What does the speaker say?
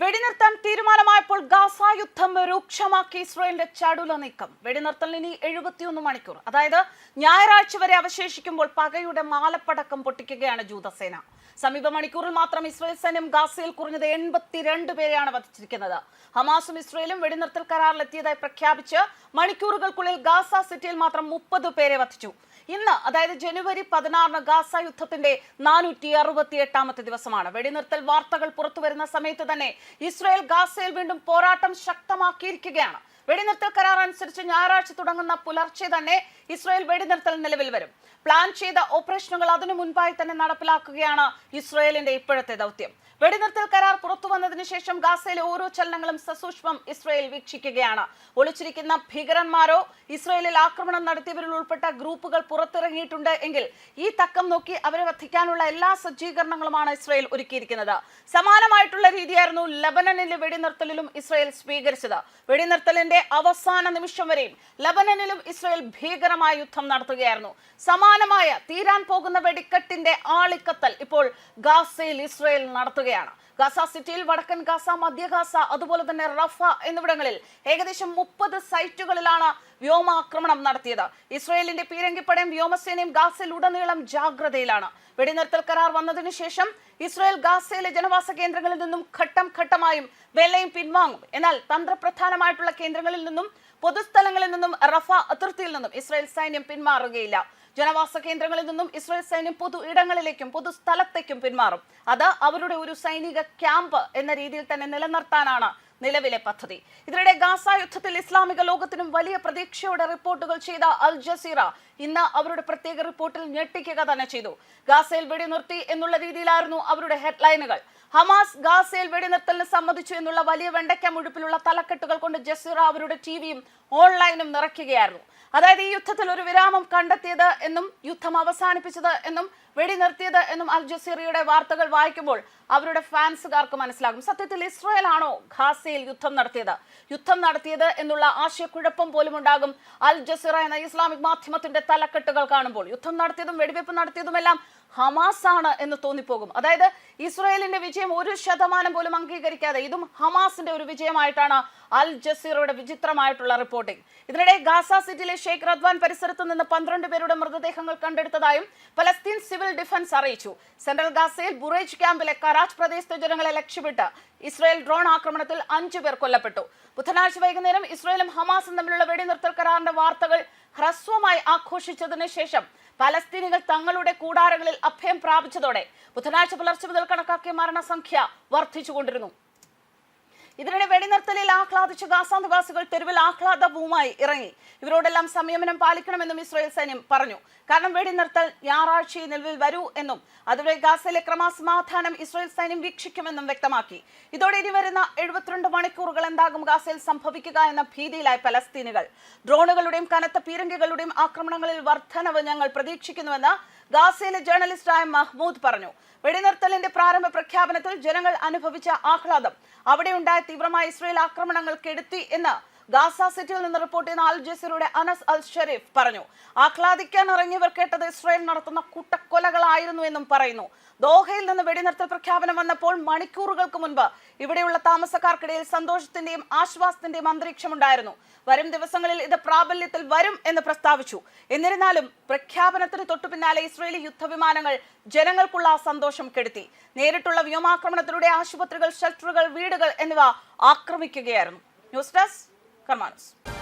വെടിനിർത്താൻ തീരുമാനമായപ്പോൾ Gaza യുദ്ധം രൂക്ഷമാക്കി ഇസ്രായേലിന്റെ ചടുല നീക്കം. വെടിനിർത്തൽ ഇനി എഴുപത്തിയൊന്ന് മണിക്കൂർ. അതായത് ഞായറാഴ്ച വരെ അവശേഷിക്കുമ്പോൾ പകയുടെ മാലപ്പടക്കം പൊട്ടിക്കുകയാണ് ജൂതസേന. സമീപ മണിക്കൂറിൽ മാത്രം ഇസ്രായേൽ സൈന്യം ഗാസയിൽ കുറഞ്ഞത് എൺപത്തിരണ്ട് പേരെയാണ് വധിച്ചിരിക്കുന്നത്. ഹമാസും ഇസ്രായേലും വെടിനിർത്തൽ കരാറിലെത്തിയതായി പ്രഖ്യാപിച്ച് മണിക്കൂറുകൾക്കുള്ളിൽ ഗാസ സിറ്റിയിൽ മാത്രം മുപ്പത് പേരെ വധിച്ചു. ഇന്ന് അതായത് ജനുവരി പതിനാറിന് ഗാസ യുദ്ധത്തിന്റെ നാനൂറ്റി അറുപത്തി എട്ടാമത്തെ ദിവസമാണ്. വെടിനിർത്തൽ വാർത്തകൾ പുറത്തുവരുന്ന സമയത്ത് തന്നെ ഇസ്രായേൽ ഗാസയിൽ വീണ്ടും പോരാട്ടം ശക്തമാക്കിയിരിക്കുകയാണ്. വെടിനിർത്തൽ കരാർ അനുസരിച്ച് ഞായറാഴ്ച തുടങ്ങുന്ന പുലർച്ചെ തന്നെ ഇസ്രായേൽ വെടിനിർത്തൽ നിലവിൽ വരും. പ്ലാൻ ചെയ്ത ഓപ്പറേഷനുകൾ അതിനു മുൻപായി തന്നെ നടപ്പിലാക്കുകയാണ് ഇസ്രായേലിന്റെ ഇപ്പോഴത്തെ ദൗത്യം. വെടിനിർത്തൽ കരാർ പുറത്തു വന്നതിന് ശേഷം ഗാസയിലെ ഓരോ ചലനങ്ങളും സസൂക്ഷ്മം ഇസ്രായേൽ വീക്ഷിക്കുകയാണ്. ഒളിച്ചിരിക്കുന്ന ഭീകരന്മാരോ ഇസ്രായേലിൽ ആക്രമണം നടത്തിയവരിൽ ഉൾപ്പെട്ട ഗ്രൂപ്പുകൾ പുറത്തിറങ്ങിയിട്ടുണ്ട് എങ്കിൽ ഈ തക്കം നോക്കി അവരെ വധിക്കാനുള്ള എല്ലാ സജ്ജീകരണങ്ങളുമാണ് ഇസ്രായേൽ ഒരുക്കിയിരിക്കുന്നത്. സമാനമായിട്ടുള്ള രീതിയായിരുന്നു ലബനനിലെ വെടിനിർത്തലിലും ഇസ്രായേൽ സ്വീകരിച്ചത്. വെടിനിർത്തലിന്റെ അവസാന നിമിഷം വരെയും ലബനനിലും ഇസ്രയേൽ ഭീകരമായ യുദ്ധം നടത്തുകയായിരുന്നു. സമാനമായ തീരാൻ പോകുന്ന വെടിക്കെട്ടിന്റെ ആളിക്കത്തൽ ഇപ്പോൾ ഗാസയിൽ ഇസ്രയേൽ നടത്തുകയാണ്. ഗാസ സിറ്റിയിൽ വടക്കൻ ഗാസ മധ്യ ഗാസ അതുപോലെ തന്നെ റഫ എന്നിവിടങ്ങളിൽ ഏകദേശം മുപ്പത് സൈറ്റുകളിലാണ് വ്യോമാക്രമണം നടത്തിയത്. ഇസ്രയേലിന്റെ പീരങ്കിപ്പടയും വ്യോമസേനയും ഗാസയിൽ ഉടനീളം ജാഗ്രതയിലാണ്. വെടിനിർത്തൽ കരാർ വന്നതിനു ശേഷം ഇസ്രയേൽ ഗാസയിലെ ജനവാസ കേന്ദ്രങ്ങളിൽ നിന്നും ഘട്ടം ഘട്ടമായും വെള്ളയും പിൻവാങ്ങും. എന്നാൽ തന്ത്രപ്രധാനമായിട്ടുള്ള കേന്ദ്രങ്ങളിൽ നിന്നും പൊതുസ്ഥലങ്ങളിൽ നിന്നും റഫ അതിർത്തിയിൽ നിന്നും ഇസ്രായേൽ സൈന്യം പിന്മാറുകയില്ല ജനവാസ കേന്ദ്രങ്ങളിൽ നിന്നും ഇസ്രായേൽ സൈന്യം പൊതു ഇടങ്ങളിലേക്കും പൊതു സ്ഥലത്തേക്കും പിന്മാറും അത് അവരുടെ ഒരു സൈനിക ക്യാമ്പ് എന്ന രീതിയിൽ തന്നെ നിലനിർത്താനാണ് നിലവിലെ പദ്ധതി. ഇതിനിടെ ഗാസ യുദ്ധത്തിൽ ഇസ്ലാമിക ലോകത്തിനും വലിയ പ്രതീക്ഷയോടെ റിപ്പോർട്ടുകൾ ചെയ്ത അൽ ജസീറ ഇന്ന് അവരുടെ പ്രത്യേക റിപ്പോർട്ടിൽ ഞെട്ടിക്കുക തന്നെ ചെയ്തു. ഗാസയിൽ വെടിനിർത്തി എന്നുള്ള രീതിയിലായിരുന്നു അവരുടെ ഹെഡ്ലൈനുകൾ. ഹമാസ് ഗാസയിൽ വെടിനിർത്തലിന് സമ്മതിച്ചു എന്നുള്ള വലിയ വെണ്ടയ്ക്ക മുഴുപ്പിലുള്ള തലക്കെട്ടുകൾ കൊണ്ട് ജസീറ അവരുടെ ടിവിയും ഓൺലൈനും നിറയ്ക്കുകയായിരുന്നു. അതായത് ഈ യുദ്ധത്തിൽ ഒരു വിരാമം കണ്ടെത്തിയത് എന്നും യുദ്ധം അവസാനിപ്പിച്ചത് എന്നും വെടിനിർത്തിയത് എന്നും അൽ ജസീറയുടെ വാർത്തകൾ വായിക്കുമ്പോൾ അവരുടെ ഫാൻസുകാർക്ക് മനസ്സിലാകും. സത്യത്തിൽ ഇസ്രായേൽ ആണോ ഖാസയിൽ യുദ്ധം നടത്തിയത്? യുദ്ധം നടത്തിയത് എന്നുള്ള ആശയക്കുഴപ്പം പോലും ഉണ്ടാകും. അൽ ജസീറ എന്ന ഇസ്ലാമിക് മാധ്യമത്തിന്റെ തലക്കെട്ടുകൾ കാണുമ്പോൾ യുദ്ധം നടത്തിയതും വെടിവെപ്പ് നടത്തിയതുമെല്ലാം ഹമാസ് ആണ് എന്ന് തോന്നിപ്പോകും. അതായത് ഇസ്രായേലിന്റെ വിജയം ഒരു ശതമാനം പോലും അംഗീകരിക്കാതെ ഇതും ഹമാസിന്റെ ഒരു വിജയമായിട്ടാണ് അൽ ജസീറയുടെ വിചിത്രമായിട്ടുള്ള റിപ്പോർട്ടിംഗ് ഇതിനിടെ ഗാസ സിറ്റിയിലെ ഷെയ്ഖ് റദ്വാൻ പരിസരത്ത് നിന്ന് പന്ത്രണ്ട് പേരുടെ മൃതദേഹങ്ങൾ കണ്ടെടുത്തതായും പലസ്തീൻ സിവിൽ ഡിഫൻസ് അറിയിച്ചു. സെൻട്രൽ ഗാസയിൽ ബുറേജ് ക്യാമ്പിലെ കറാച്ച് പ്രദേശത്തെ ജനങ്ങളെ ലക്ഷ്യമിട്ട് ഇസ്രായേൽ ഡ്രോൺ ആക്രമണത്തിൽ അഞ്ചു പേർ കൊല്ലപ്പെട്ടു. ബുധനാഴ്ച വൈകുന്നേരം ഇസ്രായേലും ഹമാസും തമ്മിലുള്ള വെടിനിർത്തൽ കരാറിന്റെ വാർത്തകൾ ഹ്രസ്വമായി ആഘോഷിച്ചതിന് ശേഷം പലസ്തീനികൾ തങ്ങളുടെ കൂടാരങ്ങളിൽ അഭയം പ്രാപിച്ചതോടെ ബുധനാഴ്ച പുലർച്ചെ മുതൽ കണക്കാക്കിയ മരണസംഖ്യ വർദ്ധിച്ചുകൊണ്ടിരുന്നു. ഇതിനിടെ വെടിനിർത്തലിൽ ആഹ്ലാദിച്ച ഗാസ നിവാസികൾ തെരുവിൽ ആഹ്ലാദവുമായി ഇറങ്ങി. ഇവരോടെല്ലാം സംയമനം പാലിക്കണമെന്നും ഇസ്രായേൽ സൈന്യം പറഞ്ഞു. കാരണം വെടിനിർത്തൽ ഞായറാഴ്ച നിലവിൽ വരൂ എന്നും അതുവരെ ഗാസയിലെ ക്രമസമാധാനം ഇസ്രായേൽ സൈന്യം വീക്ഷിക്കുമെന്നും വ്യക്തമാക്കി. ഇതോടെ ഇനി വരുന്ന എഴുപത്തിരണ്ട് മണിക്കൂറുകൾ എന്താകും ഗാസയിൽ സംഭവിക്കുക എന്ന ഭീതിയിലായി പലസ്തീനുകൾ. ഡ്രോണുകളുടെയും കനത്ത പീരങ്കികളുടെയും ആക്രമണങ്ങളിൽ വർധനവ് ഞങ്ങൾ പ്രതീക്ഷിക്കുന്നുവെന്ന് ഗാസയിലെ ജേർണലിസ്റ്റായ മഹ്മൂദ് പറഞ്ഞു വെടിനിർത്തലിന്റെ പ്രാരംഭ പ്രഖ്യാപനത്തിൽ ജനങ്ങൾ അനുഭവിച്ച ആഹ്ലാദം അവിടെയുണ്ടായ തീവ്രമായ ഇസ്രയേൽ ആക്രമണങ്ങൾ കെടുത്തി എന്ന് ഗാസ സിറ്റിയിൽ നിന്ന് റിപ്പോർട്ട് ചെയ്യുന്ന അൽ അനസ് അൽ ഷെരീഫ് പറഞ്ഞു ആഹ്ലാദിക്കാൻ ഇറങ്ങിയവർ കേട്ടത് ഇസ്രായേൽ നടത്തുന്ന കൂട്ടക്കൊലകളായിരുന്നു എന്നും പറയുന്നു. ദോഹയിൽ നിന്ന് വെടിനിർത്തൽ പ്രഖ്യാപനം വന്നപ്പോൾ മണിക്കൂറുകൾക്ക് മുൻപ് ഇവിടെയുള്ള താമസക്കാർക്കിടയിൽ സന്തോഷത്തിന്റെയും ആശ്വാസത്തിന്റെയും അന്തരീക്ഷമുണ്ടായിരുന്നു. വരും ദിവസങ്ങളിൽ ഇത് പ്രാബല്യത്തിൽ വരും എന്ന് പ്രസ്താവിച്ചു. എന്നിരുന്നാലും പ്രഖ്യാപനത്തിന് തൊട്ടു പിന്നാലെ ഇസ്രയേലി യുദ്ധവിമാനങ്ങൾ ജനങ്ങൾക്കുള്ള സന്തോഷം കെടുത്തി. നേരിട്ടുള്ള വ്യോമാക്രമണത്തിലൂടെ ആശുപത്രികൾ ഷെൽട്ടറുകൾ വീടുകൾ എന്നിവ ആക്രമിക്കുകയായിരുന്നു. News desk Come on.